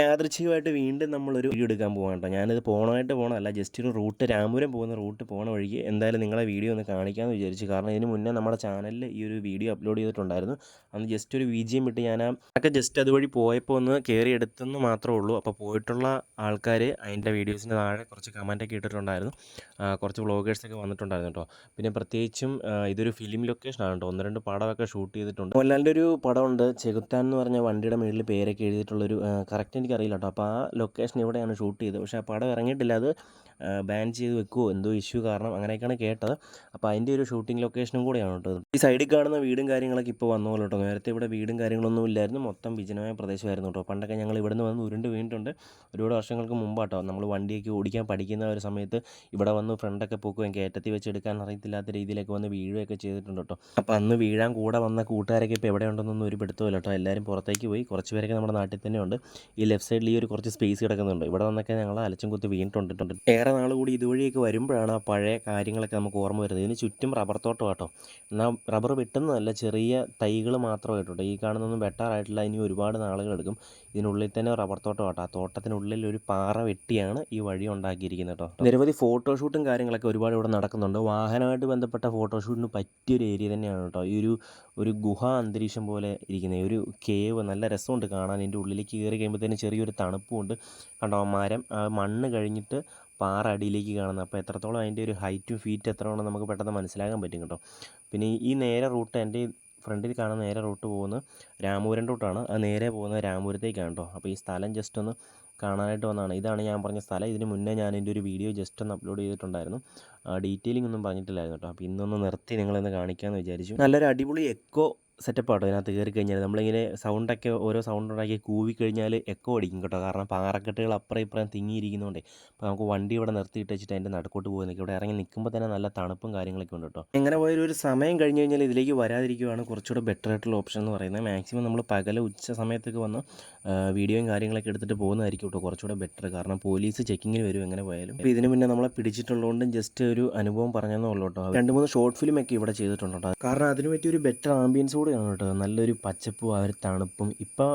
യാദൃച്ഛികമായിട്ട് വീണ്ടും നമ്മളൊരു വീഡിയോ എടുക്കാൻ പോകാൻ കേട്ടോ. ഞാനിത് പോകണമായിട്ട് പോകണമല്ല ജസ്റ്റ് ഒരു റൂട്ട് രാമപുരം പോകുന്ന റൂട്ട് പോകണ വഴിക്ക് എന്തായാലും നിങ്ങളെ വീഡിയോ ഒന്ന് കാണിക്കാമെന്ന് വിചാരിച്ചു. കാരണം ഇതിന് മുന്നേ നമ്മുടെ ചാനലിൽ ഈ ഒരു വീഡിയോ അപ്ലോഡ് ചെയ്തിട്ടുണ്ടായിരുന്നു. അന്ന് ജസ്റ്റ് ഒരു വി ജിയും ഇട്ട് ഞാൻ ഒക്കെ ജസ്റ്റ് അതുവഴി പോയപ്പോൾ ഒന്ന് കയറി എടുത്തെന്ന് മാത്രമേ ഉള്ളൂ. അപ്പോൾ പോയിട്ടുള്ള ആൾക്കാർ അതിന്റെ വീഡിയോസിന്റെ താഴെ കുറച്ച് കമന്റൊക്കെ ഇട്ടിട്ടുണ്ടായിരുന്നു. കുറച്ച് വ്ളോഗേഴ്സൊക്കെ വന്നിട്ടുണ്ടായിരുന്നു കേട്ടോ. പിന്നെ പ്രത്യേകിച്ചും ഇതൊരു ഫിലിം ലൊക്കേഷൻ ആണ് കേട്ടോ. ഒന്ന് രണ്ട് പടമൊക്കെ ഷൂട്ട് ചെയ്തിട്ടുണ്ട്. മോഹൻലാലിന്റെ ഒരു പടമുണ്ട് ചെകുത്താൻ എന്ന് പറഞ്ഞ വണ്ടിയുടെ മുകളിൽ പേരൊക്കെ എഴുതിയിട്ടുള്ളൊരു കറക്റ്റ് എനിക്കറിയില്ല കേട്ടോ അപ്പോൾ ആ ലൊക്കേഷൻ ഇവിടെയാണ് ഷൂട്ട് ചെയ്തത്? പക്ഷേ ആ പടം ഇറങ്ങിയിട്ടില്ല. അത് ബാൻ ചെയ്ത് വെക്കുമോ എന്തോ ഇഷ്യൂ കാരണം അങ്ങനെയൊക്കെയാണ് കേട്ടത്. അപ്പോൾ അതിന്റെ ഒരു ഷൂട്ടിംഗ് ലൊക്കേഷനും കൂടെയാണ് കേട്ടോ ഈ സൈഡിൽ കാണുന്ന വീടും കാര്യങ്ങളൊക്കെ ഇപ്പോൾ വന്നു പോലെ കേട്ടോ. നേരത്തെ ഇവിടെ വീടും കാര്യങ്ങളൊന്നും ഇല്ലായിരുന്നു. മൊത്തം വിജനമായ പ്രദേശമായിരുന്നു കേട്ടോ. പണ്ടൊക്കെ ഞങ്ങൾ ഇവിടുന്ന് വന്ന് ഉരുണ്ട് വീണിട്ടുണ്ട്. ഒരുപാട് വർഷങ്ങൾക്ക് മുമ്പാട്ടോ നമ്മൾ വണ്ടിയൊക്കെ ഓടിക്കാൻ പഠിക്കുന്ന ഒരു സമയത്ത് ഇവിടെ വന്ന് ഫ്രണ്ടൊക്കെ പൊക്കുകയും കയറ്റത്തിൽ വെച്ച് എടുക്കാൻ അറിയത്തില്ലാത്ത രീതിയിലൊക്കെ വന്ന് വീഴുകയൊക്കെ ചെയ്തിട്ടുണ്ട് കേട്ടോ. അപ്പോൾ അന്ന് വീഴാൻ കൂടെ വന്ന കൂട്ടുകാരൊക്കെ ഇപ്പോൾ എവിടെ ഉണ്ടെന്നൊന്നും ഒരു പിടുത്തമില്ല കേട്ടോ. എല്ലാവരും പുറത്തേക്ക് പോയി. കുറച്ച് പേരൊക്കെ നമ്മുടെ നാട്ടിൽ തന്നെയുണ്ട്. ഈ ലെഫ്റ്റ് സൈഡിൽ ഈ ഒരു കുറച്ച് സ്പേസ് കിടക്കുന്നുണ്ട്. ഇവിടെ വന്നൊക്കെ ഞങ്ങൾ അലച്ചും കുത്തി വീണിട്ടുണ്ട്. ഏറെ നാൾ കൂടി ഇതുവഴിയൊക്കെ വരുമ്പോഴാണ് ആ പഴയ കാര്യങ്ങളൊക്കെ നമുക്ക് ഓർമ്മ വരുന്നത്. ഇതിന് ചുറ്റും റബ്ബർ തോട്ടം കേട്ടോ എന്നാൽ റബ്ബർ വെട്ടുന്നതല്ല ചെറിയ തൈകൾ മാത്രമായിട്ടുണ്ട് ഈ കാണുന്നൊന്നും വെട്ടാറായിട്ടില്ല. ഇനി ഒരുപാട് നാളുകൾ എടുക്കും. ഇതിനുള്ളിൽ തന്നെ റബ്ബർ തോട്ടം കേട്ടോ ആ തോട്ടത്തിനുള്ളിൽ ഒരു പാറ വെട്ടിയാണ് ഈ വഴി ഉണ്ടാക്കിയിരിക്കുന്നത് കേട്ടോ. നിരവധി ഫോട്ടോഷൂട്ടും കാര്യങ്ങളൊക്കെ ഒരുപാട് ഇവിടെ നടക്കുന്നുണ്ട്. വാഹനമായിട്ട് ബന്ധപ്പെട്ട ഫോട്ടോഷൂട്ടിന് പറ്റിയൊരു ഏരിയ തന്നെയാണ് കേട്ടോ. ഈ ഒരു ഒരു ഗുഹ അന്തരീക്ഷം പോലെ ഇരിക്കുന്നത്. ഒരു കേവ് നല്ല രസമുണ്ട് കാണാൻ. ഇതിന്റെ ഉള്ളിലേക്ക് കയറി കഴിയുമ്പോഴത്തേനും ചെറിയൊരു തണുപ്പുമുണ്ട്. കണ്ടോ മരം മണ്ണ് കഴിഞ്ഞിട്ട് പാറ അടിയിലേക്ക് കാണുന്നത് അപ്പോൾ എത്രത്തോളം അതിന്റെ ഒരു ഹൈറ്റും ഫീറ്റ് എത്ര ഉണ്ടെന്ന് നമുക്ക് പെട്ടെന്ന് മനസ്സിലാക്കാൻ പറ്റും കേട്ടോ. പിന്നെ ഈ- ഈ നേരെ റൂട്ട് എന്റെ ഫ്രണ്ടിൽ കാണുന്ന നേരെ റൂട്ട് പോകുന്നത് രാമപുരം റൂട്ടാണ്. അത് നേരെ പോകുന്നത് രാമപുരത്തേക്കാണ് കേട്ടോ. അപ്പോൾ ഈ സ്ഥലം ജസ്റ്റ് ഒന്ന് കാണാനായിട്ട് വന്നതാണ്. ഇതാണ് ഞാൻ പറഞ്ഞ സ്ഥലം. ഇതിന് മുന്നേ ഞാൻ എന്റെ ഒരു വീഡിയോ ജസ്റ്റ് ഒന്ന് അപ്ലോഡ് ചെയ്തിട്ടുണ്ടായിരുന്നു. ഡീറ്റെയിലിംഗ് ഒന്നും പറഞ്ഞിട്ടില്ലായിരുന്നു കേട്ടോ. അപ്പോൾ ഇന്നൊന്ന് നിർത്തി നിങ്ങളെന്ന് കാണിക്കാമെന്ന് വിചാരിച്ചു. നല്ലൊരു അടിപൊളി എക്കോ സെറ്റപ്പ് ആട്ടോ. ഇതിനകത്ത് കയറി കഴിഞ്ഞാൽ നമ്മളിങ്ങനെ സൗണ്ടൊക്കെ ഓരോ സൗണ്ട് ഉണ്ടാക്കി കൂവി കഴിഞ്ഞാൽ എക്കോ അടിക്കും കേട്ടോ. കാരണം പാറക്കെട്ടുകൾ അപ്പുറം ഇപ്പുറം തിങ്ങിയിരിക്കുന്നതുകൊണ്ടേ അപ്പോൾ നമുക്ക് വണ്ടി ഇവിടെ നിർത്തിയിട്ട് വെച്ചിട്ട് അതിന്റെ നടുക്കോട്ട് പോകുന്നൊക്കെ ഇവിടെ ഇറങ്ങി നിൽക്കുമ്പോൾ തന്നെ നല്ല തണുപ്പും കാര്യങ്ങളൊക്കെ ഉണ്ട് കേട്ടോ. എങ്ങനെ പോയാലും ഒരു സമയം കഴിഞ്ഞ് കഴിഞ്ഞാൽ ഇതിലേക്ക് വരാതിരിക്കുകയാണ് കുറച്ചുകൂടെ ബെറ്റർ ആയിട്ടുള്ള ഓപ്ഷൻ എന്ന് പറയുന്നത്. മാക്സിമം നമ്മൾ പകല ഉച്ച സമയത്തൊക്കെ വന്ന് വീഡിയോയും കാര്യങ്ങളൊക്കെ എടുത്തിട്ട് പോകുന്നതായിരിക്കും കേട്ടോ കുറച്ചുകൂടെ ബെറ്റർ കാരണം പോലീസ് ചെക്കിങ്ങിന് വരും എങ്ങനെ പോയാലും. അപ്പോൾ ഇതിന് മുന്നേ നമ്മളെ പിടിച്ചിട്ടുള്ളതുകൊണ്ടും ജസ്റ്റ് ഒരു അനുഭവം പറഞ്ഞതെന്നുള്ളൂ കേട്ടോ. രണ്ട് മൂന്ന് ഷോർട്ട് ഫിലിമൊക്കെ ഇവിടെ ചെയ്തിട്ടുണ്ട് കേട്ടോ. കാരണം അതിന് പറ്റിയ ഒരു ബെറ്റർ ആംബിയൻസ് കൂടെയാണ് കേട്ടോ. നല്ലൊരു പച്ചപ്പും ആ ഒരു തണുപ്പും. ഇപ്പോൾ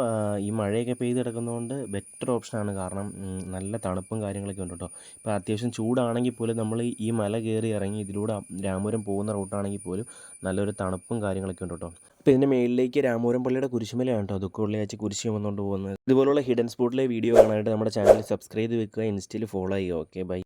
ഈ മഴയൊക്കെ പെയ്ത് കിടക്കുന്നതുകൊണ്ട് ബെറ്റർ ഓപ്ഷനാണ് കാരണം നല്ല തണുപ്പും കാര്യങ്ങളൊക്കെ ഉണ്ട് കേട്ടോ. ഇപ്പോൾ അത്യാവശ്യം ചൂടാണെങ്കിൽ പോലും നമ്മൾ ഈ മല കയറി ഇറങ്ങി ഇതിലൂടെ രാമപുരം പോകുന്ന റൂട്ടാണെങ്കിൽ പോലും നല്ലൊരു തണുപ്പും കാര്യങ്ങളൊക്കെ ഉണ്ട് കേട്ടോ. അപ്പോൾ ഇതിന്റെ മേളിലേക്ക് രാമപുരം പള്ളിയുടെ കുരിശുമലയാണ് കേട്ടോ. ദുഃഖ വെള്ളിയാഴ്ച കുരിശ് ചുമന്നുകൊണ്ട് പോകുന്നത്. ഇതുപോലുള്ള ഹിഡൻ സ്പോട്ടിലെ വീഡിയോ കാണാനായിട്ട് നമ്മുടെ ചാനൽ സബ്സ്ക്രൈബ് ചെയ്ത് വെക്കുക. ഇൻസ്റ്റയിൽ ഫോളോ ചെയ്യുക. Okay bye